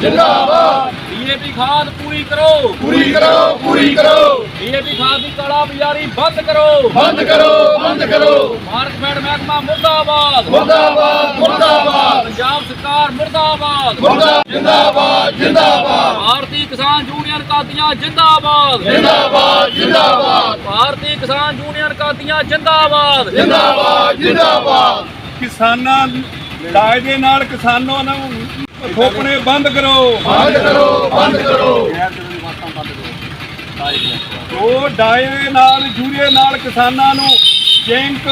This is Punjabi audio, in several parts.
ਜਿੰਦਾਬਾਦ। ਡੀਏਪੀ ਖਾਦ ਪੂਰੀ ਕਰੋ। ਪੂਰੀ ਕਰੋ ਪੂਰੀ ਕਰੋ। ਡੀਏਪੀ ਖਾਦ ਦੀ ਕਾਲਾ ਬਾਜ਼ਾਰੀ ਬੰਦ ਕਰੋ। ਬੰਦ ਕਰੋ ਬੰਦ ਕਰੋ। ਮਾਰਕਫੈਡ ਮਹਿਕਮਾ ਮੁਰਦਾਬਾਦ। ਮੁਰਦਾਬਾਦ ਮੁਰਦਾਬਾਦ। ਪੰਜਾਬ ਸਰਕਾਰ ਮੁਰਦਾਬਾਦ। ਮੁਰਦਾ ਜਿੰਦਾਬਾਦ ਜਿੰਦਾਬਾਦ। ਭਾਰਤੀ ਕਿਸਾਨ ਯੂਨੀਅਨ ਕਾਦੀਆਂ ਜਿੰਦਾਬਾਦ। ਜਿੰਦਾਬਾਦ ਜਿੰਦਾਬਾਦ। ਭਾਰਤੀ ਕਿਸਾਨ ਯੂਨੀਅਨ ਕਾਦੀਆਂ ਜਿੰਦਾਬਾਦ। ਜਿੰਦਾਬਾਦ ਜਿੰਦਾਬਾਦ। ਕਿਸਾਨਾਂ ਦਾਜ ਦੇ ਨਾਲ ਕਿਸਾਨਾਂ ਨੂੰ ਥੋਪਣੇ ਬੰਦ ਕਰੋ। ਬੰਦ ਕਰੋ ਬੰਦ ਕਰੋ। ਉਹ ਡਾਏ ਨਾਲ ਯੂਰੀਏ ਨਾਲ ਕਿਸਾਨਾਂ ਨੂੰ ਜਿੰਕ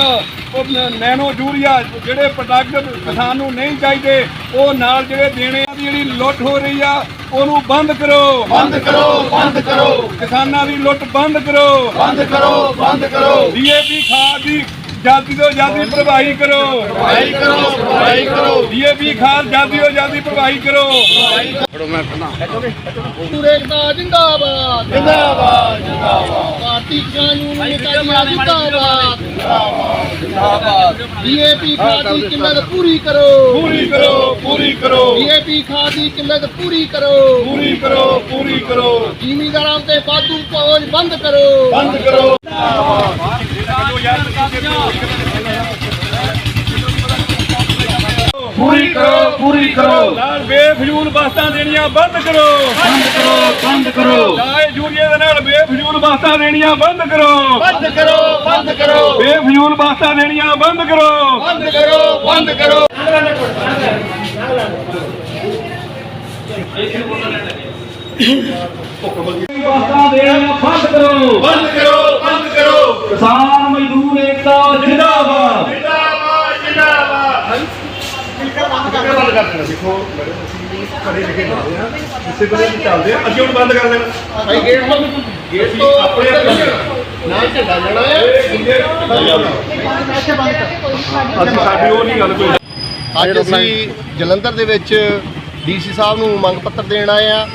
ਨੈਨੋ ਯੂਰੀਆ ਜਿਹੜੇ ਪ੍ਰੋਡਕਟ ਕਿਸਾਨ ਨੂੰ ਨਹੀਂ ਚਾਹੀਦੇ ਉਹ ਨਾਲ ਜਿਹੜੇ ਦੇਣੇ ਆ ਦੀ ਜਿਹੜੀ ਲੁੱਟ ਹੋ ਰਹੀ ਆ ਉਹਨੂੰ ਬੰਦ ਕਰੋ। ਬੰਦ ਕਰੋ ਬੰਦ ਕਰੋ। ਕਿਸਾਨਾਂ ਦੀ ਲੁੱਟ ਬੰਦ ਕਰੋ। ਬੰਦ ਕਰੋ ਬੰਦ ਕਰੋ। ਡੀਏਪੀ ਖਾਦ ਦੀ ਜਲਦੀ ਤੋਂ ਜਲਦੀ ਪ੍ਰਵਾਹੀ ਕਰੋ। ਭਾਈ ਕਰੋ ਭਾਈ ਕਰੋ। ਡੀਏਪੀ ਖਾਦ ਜਲਦੀ ਤੋਂ ਜਲਦੀ ਪ੍ਰਵਾਹੀ ਕਰੋ। ਪੂਰੇਕਤਾ ਜਿੰਦਾਬਾਦ। ਜਿੰਦਾਬਾਦ ਜਿੰਦਾਬਾਦ। ਭਾਰਤੀ ਕਿਸਾਨ ਯੂਨੀਅਨ ਕਾਦੀਆਂ ਜਿੰਦਾਬਾਦ। ਡੀਏਪੀ ਖਾਦ ਦੀ ਕਿੱਲਤ ਪੂਰੀ ਕਰੋ। ਪੂਰੀ ਕਰੋ ਪੂਰੀ ਕਰੋ। ਡੀਏਪੀ ਖਾਦ ਦੀ ਕਿੱਲਤ ਪੂਰੀ ਕਰੋ। ਪੂਰੀ ਕਰੋ ਪੂਰੀ ਕਰੋ। ਜ਼ਿਮੀਂਦਾਰਾਂ ਤੇ ਵਾਧੂ ਪੌਜ ਬੰਦ ਕਰੋ। ਬੰਦ ਕਰੋ। ਪੂਰੀ ਕਰੋ ਪੂਰੀ ਕਰੋ। ਨਾਲ ਬੇਫਜ਼ੂਲ ਵਸਤਾਂ ਦੇਣੀਆਂ ਬੰਦ ਕਰੋ। ਬੰਦ ਕਰੋ ਬੰਦ ਕਰੋ। ਦੇ ਨਾਲ ਬੇਫਜ਼ੂਲ ਵਸਤਾਂ ਦੇਣੀਆਂ ਬੰਦ ਕਰੋ। ਬੰਦ ਕਰੋ ਬੰਦ ਕਰੋ। ਬੇਫਜ਼ੂਲ ਵਸਤਾਂ ਦੇਣੀਆਂ ਬੰਦ ਕਰੋ। ਬੰਦ ਕਰੋ ਬੰਦ ਕਰੋ। ਵਸਤਾਂ ਦੇਣੀਆਂ ਬੰਦ ਕਰੋ। ਬੰਦ ਕਰੋ ਬੰਦ ਕਰੋ। ਕਿਸਾਨ ਮਜ਼ਦੂਰ ਏਕਤਾ ਜਿੰਦਾਬਾਦ ਜਿੰਦਾਬਾਦ ਜਿੰਦਾਬਾਦ ਇਸੇ ਤਰ੍ਹਾਂ ਹੀ। ਚੱਲਦੇ ਆ ਅਸੀਂ ਹੁਣ ਬੰਦ ਕਰ ਦੇਣਾ। ਭਾਈ ਗੇਟ ਬੰਦ ਗੇਟ ਤੋਂ ਆਪਣੇ ਨਾ ਝੰਡਾ ਲੈਣਾ ਹੈ ਅਸੀਂ ਸਾਡੀ ਉਹ ਨਹੀਂ ਗੱਲ ਕੋਈ। ਅੱਜ ਅਸੀਂ ਜਲੰਧਰ ਦੇ ਵਿੱਚ ਡੀਸੀ ਸਾਹਿਬ ਨੂੰ ਮੰਗ ਪੱਤਰ ਦੇਣ ਆਏ ਆ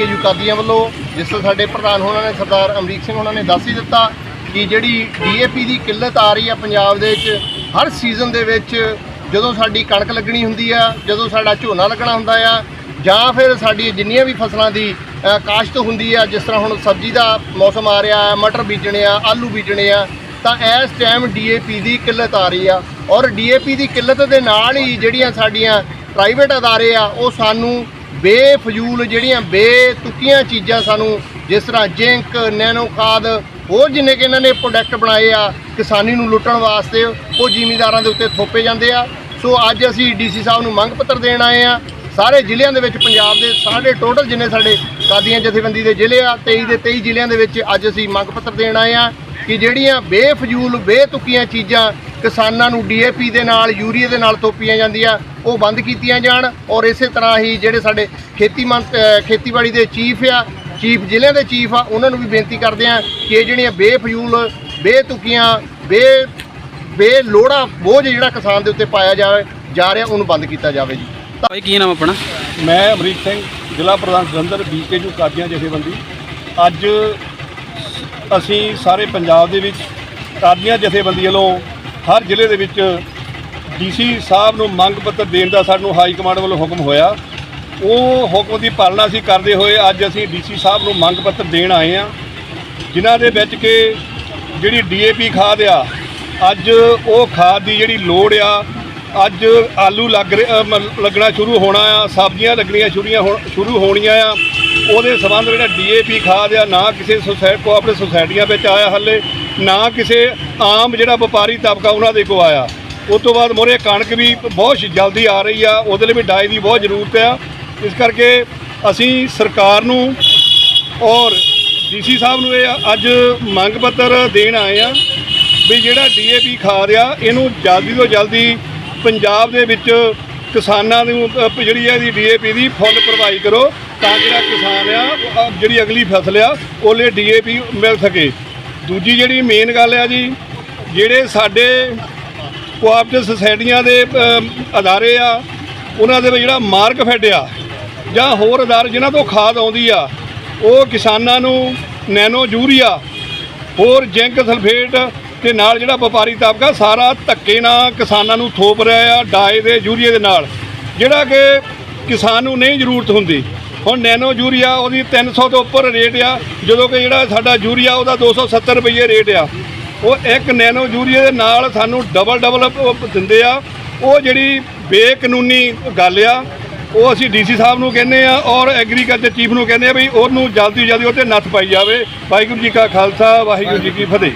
ਯੂ ਕਾਦੀਆਂ ਵੱਲੋਂ ਜਿਸ ਤੋਂ ਸਾਡੇ ਪ੍ਰਧਾਨ ਹੋਣਾ ਨੇ ਸਰਦਾਰ ਅਮਰੀਕ ਸਿੰਘ ਉਹਨਾਂ ਨੇ ਦੱਸ ਹੀ ਦਿੱਤਾ ਕਿ ਜਿਹੜੀ ਡੀਏਪੀ ਦੀ ਕਿੱਲਤ ਆ ਰਹੀ ਆ ਪੰਜਾਬ ਦੇ ਵਿੱਚ ਹਰ ਸੀਜ਼ਨ ਦੇ ਵਿੱਚ ਜਦੋਂ ਸਾਡੀ ਕਣਕ ਲੱਗਣੀ ਹੁੰਦੀ ਆ, ਜਦੋਂ ਸਾਡਾ ਝੋਨਾ ਲੱਗਣਾ ਹੁੰਦਾ ਆ, ਜਾਂ ਫਿਰ ਸਾਡੀ ਜਿੰਨੀਆਂ ਵੀ ਫਸਲਾਂ ਦੀ ਕਾਸ਼ਤ ਹੁੰਦੀ ਆ, ਜਿਸ ਤਰ੍ਹਾਂ ਹੁਣ ਸਬਜ਼ੀ ਦਾ ਮੌਸਮ ਆ ਰਿਹਾ ਹੈ ਮਟਰ ਬੀਜਣੇ ਆ, ਆਲੂ ਬੀਜਣੇ ਆ, ਤਾਂ ਇਸ ਟਾਈਮ ਡੀਏਪੀ ਦੀ ਕਿੱਲਤ ਆ ਰਹੀ ਆ। ਔਰ ਡੀਏਪੀ ਦੀ ਕਿੱਲਤ ਦੇ ਨਾਲ ਹੀ ਜਿਹੜੀਆਂ ਸਾਡੀਆਂ ਪ੍ਰਾਈਵੇਟ ਅਦਾਰੇ ਆ, ਉਹ ਸਾਨੂੰ ਬੇਫਜ਼ੂਲ ਜਿਹੜੀਆਂ ਬੇਤੁਕੀਆਂ ਚੀਜ਼ਾਂ ਸਾਨੂੰ ਜਿਸ ਤਰ੍ਹਾਂ ਜਿੰਕ, ਨੈਨੋ ਖਾਦ, ਹੋਰ ਜਿੰਨੇ ਕਿ ਇਹਨਾਂ ਨੇ ਪ੍ਰੋਡਕਟ ਬਣਾਏ ਆ, ਕਿਸਾਨੀ ਨੂੰ ਲੁੱਟਣ ਵਾਸਤੇ, ਉਹ ਜ਼ਿਮੀਂਦਾਰਾਂ ਦੇ ਉੱਤੇ ਥੋਪੇ ਜਾਂਦੇ ਆ। ਸੋ ਅੱਜ ਅਸੀਂ ਡੀਸੀ ਸਾਹਿਬ ਨੂੰ ਮੰਗ ਪੱਤਰ ਦੇਣ ਆਏ ਆ ਸਾਰੇ ਜ਼ਿਲ੍ਹਿਆਂ ਦੇ ਵਿੱਚ, ਪੰਜਾਬ ਦੇ ਸਾਰੇ ਟੋਟਲ ਜਿੰਨੇ ਸਾਡੇ ਕਾਦੀਆਂ ਜਥੇਬੰਦੀ ਦੇ ਜ਼ਿਲ੍ਹੇ ਆ 23 ਦੇ 23 ਜ਼ਿਲ੍ਹਿਆਂ ਦੇ ਵਿੱਚ ਅੱਜ ਅਸੀਂ ਮੰਗ ਪੱਤਰ ਦੇਣ ਆਏ ਆ ਕਿ ਜਿਹੜੀਆਂ ਬੇਫਜ਼ੂਲ, ਬੇਤੁਕੀਆਂ ਚੀਜ਼ਾਂ ਕਿਸਾਨਾਂ ਨੂੰ ਡੀਏਪੀ ਦੇ ਨਾਲ ਯੂਰੀਆ ਦੇ ਨਾਲ ਤੋਪੀਆਂ ਜਾਂਦੀਆਂ, ਉਹ ਬੰਦ ਕੀਤੀਆਂ ਜਾਣ ਔਰ ਇਸੇ ਤਰ੍ਹਾਂ ਹੀ ਜਿਹੜੇ ਸਾਡੇ ਖੇਤੀ ਮੰਤ- ਖੇਤੀਬਾੜੀ ਦੇ ਚੀਫ ਆ, ਚੀਫ ਜ਼ਿਲ੍ਹਿਆਂ ਦੇ ਚੀਫ ਆ, ਉਹਨਾਂ ਨੂੰ ਵੀ ਬੇਨਤੀ ਕਰਦੇ ਆ ਕਿ ਜਿਹੜੀਆਂ ਬੇਫਜ਼ੂਲ, ਬੇਤੁਕੀਆਂ, ਬੇ ਬੇਲੋੜਾ ਬੋਝ ਜਿਹੜਾ ਕਿਸਾਨ ਦੇ ਉੱਤੇ ਪਾਇਆ ਜਾਵੇ ਜਾ ਰਿਹਾ ਉਹਨੂੰ ਬੰਦ ਕੀਤਾ ਜਾਵੇ ਜੀ। ਭਾਈ ਕੀ ਨਾਮ ਆਪਣਾ? ਮੈਂ ਅਮਰੀਕ ਸਿੰਘ ਜ਼ਿਲ੍ਹਾ ਪ੍ਰਧਾਨ ਜਲੰਧਰ ਬੀਕੇਯੂ ਕਾਦੀਆਂ ਜਥੇਬੰਦੀ। ਅੱਜ ਅਸੀਂ ਸਾਰੇ ਪੰਜਾਬ ਦੇ ਵਿੱਚ ਕਾਦੀਆਂ ਜਥੇਬੰਦੀ ਵੱਲੋਂ ਹਰ ਜ਼ਿਲ੍ਹੇ ਦੇ ਵਿੱਚ ਡੀਸੀ ਸਾਹਿਬ ਨੂੰ ਮੰਗ ਪੱਤਰ ਦੇਣ ਦਾ ਸਾਨੂੰ ਹਾਈ ਕਮਾਂਡ ਵੱਲੋਂ ਹੁਕਮ ਹੋਇਆ। ਉਹ ਹੁਕਮ ਦੀ ਪਾਲਣਾ ਅਸੀਂ ਕਰਦੇ ਹੋਏ ਅੱਜ ਅਸੀਂ ਡੀਸੀ ਸਾਹਿਬ ਨੂੰ ਮੰਗ ਪੱਤਰ ਦੇਣ ਆਏ ਆ ਜਿਨ੍ਹਾਂ ਦੇ ਵਿੱਚ ਕਿ ਜਿਹੜੀ ਡੀਏਪੀ ਖਾਦ ਆ ਅੱਜ ਉਹ ਖਾਦ ਦੀ ਜਿਹੜੀ ਲੋੜ ਆ, ਅੱਜ ਆਲੂ ਲੱਗ ਰਿਹਾ ਮ- ਲੱਗਣਾ ਸ਼ੁਰੂ ਹੋਣਾ ਆ, ਸਬਜ਼ੀਆਂ ਲੱਗਣੀਆਂ ਸ਼ੁਰੀਆਂ ਹੋ- ਸ਼ੁਰੂ ਹੋਣੀਆਂ ਆ। ਉਹਦੇ ਸੰਬੰਧ ਜਿਹੜਾ ਡੀਏਪੀ ਖਾਦ ਆ, ਨਾ ਕਿਸੇ ਸੁਸਾਇਟੀ ਆਪਣੇ ਸੁਸਾਇਟੀਆਂ ਵਿੱਚ ਆਇਆ ਹੱਲੇ, ਨਾ ਕਿਸੇ ਆਮ ਜਿਹੜਾ ਵਪਾਰੀ ਤਬਕਾ ਉਹਨਾਂ ਦੇ ਕੋ ਆਇਆ। ਉਸ ਤੋਂ ਬਾਅਦ ਮੋਰੇ ਕਣਕ ਵੀ ਬਹੁਤ ਜਲਦੀ ਆ ਰਹੀ ਆ, ਉਹਦੇ ਲਈ ਵੀ ਡਾਈ ਦੀ ਬਹੁਤ ਜ਼ਰੂਰਤ ਆ। ਇਸ ਕਰਕੇ ਅਸੀਂ ਸਰਕਾਰ ਨੂੰ ਔਰ ਡੀਸੀ ਸਾਹਿਬ ਨੂੰ ਇਹ ਅੱਜ ਮੰਗ ਪੱਤਰ ਦੇਣ ਆਏ ਆ। ਵੀ ਜਿਹੜਾ ਡੀਏਪੀ ਖਾਦ ਆ ਇਹਨੂੰ ਜਲਦੀ ਤੋਂ ਜਲਦੀ ਪੰਜਾਬ ਦੇ ਵਿੱਚ ਕਿਸਾਨਾਂ ਨੂੰ ਜਿਹੜੀ ਹੈ ਇਹਦੀ ਡੀਏਪੀ ਦੀ ਫੁੱਲ ਭਰਵਾਈ ਕਰੋ ਤਾਂ ਜਿਹੜਾ ਕਿਸਾਨ ਆ ਜਿਹੜੀ ਅਗਲੀ ਫਸਲ ਆ, ਉਹਲੇ ਡੀਏਪੀ ਮਿਲ ਸਕੇ। ਦੂਜੀ ਜਿਹੜੀ ਮੇਨ ਗੱਲ ਆ ਜੀ, ਜਿਹੜੇ ਸਾਡੇ ਕੋਆਪਰੇਟਿਵ ਸੁਸਾਇਟੀਆਂ ਦੇ ਅਦਾਰੇ ਆ, ਉਹਨਾਂ ਦੇ ਵਿੱਚ ਜਿਹੜਾ ਮਾਰਕ ਫੈਡ ਆ, ਜਾਂ ਹੋਰ ਅਦਾਰੇ ਜਿਨ੍ਹਾਂ ਤੋਂ ਖਾਦ ਆਉਂਦੀ ਆ, ਉਹ ਕਿਸਾਨਾਂ ਨੂੰ ਨੈਨੋ ਯੂਰੀਆ, ਹੋਰ ਜ਼ਿੰਕ ਸਲਫੇਟ ਤੇ ਨਾਲ ਜਿਹੜਾ ਵਪਾਰੀ ਤਬਕਾ ਸਾਰਾ ਧੱਕੇ ਨਾਲ ਕਿਸਾਨਾਂ ਨੂੰ ਥੋਪ ਰਿਹਾ ਆ, ਡਾਏ ਦੇ, ਯੂਰੀਏ ਦੇ ਨਾਲ। ਜਿਹੜਾ ਕਿ ਕਿਸਾਨ ਨੂੰ ਨਹੀਂ ਜ਼ਰੂਰਤ ਹੁੰਦੀ। ਹੁਣ ਨੈਨੋ ਯੂਰੀਆ ਉਹਦੀ 300 ਤੋਂ ਉੱਪਰ ਰੇਟ ਆ। ਜਦੋਂ ਕਿ ਜਿਹੜਾ ਸਾਡਾ ਯੂਰੀਆ ਉਹਦਾ 270 ਰੁਪਏ ਰੇਟ ਆ। ਉਹ ਇੱਕ ਨੈਨੋ ਯੂਰੀਆ ਦੇ ਨਾਲ ਸਾਨੂੰ ਡਬਲ ਡਬਲ ਉਹ ਦਿੰਦੇ ਆ। ਉਹ ਜਿਹੜੀ ਬੇਕਾਨੂੰਨੀ ਗੱਲ ਆ, ਉਹ ਅਸੀਂ ਡੀਸੀ ਸਾਹਿਬ ਨੂੰ ਕਹਿੰਦੇ ਆ ਔਰ ਐਗਰੀਕਲਚਰ ਚੀਫ ਨੂੰ ਕਹਿੰਦੇ ਆ ਵੀ ਉਹਨੂੰ ਜਲਦੀ ਜਲਦੀ ਉਹ ਤੇ ਨੱਥ ਪਾਈ ਜਾਵੇ। ਵਾਹਿਗੁਰੂ ਜੀ ਕਾ ਖਾਲਸਾ, ਵਾਹਿਗੁਰੂ ਜੀ ਕੀ ਫਤਿਹ।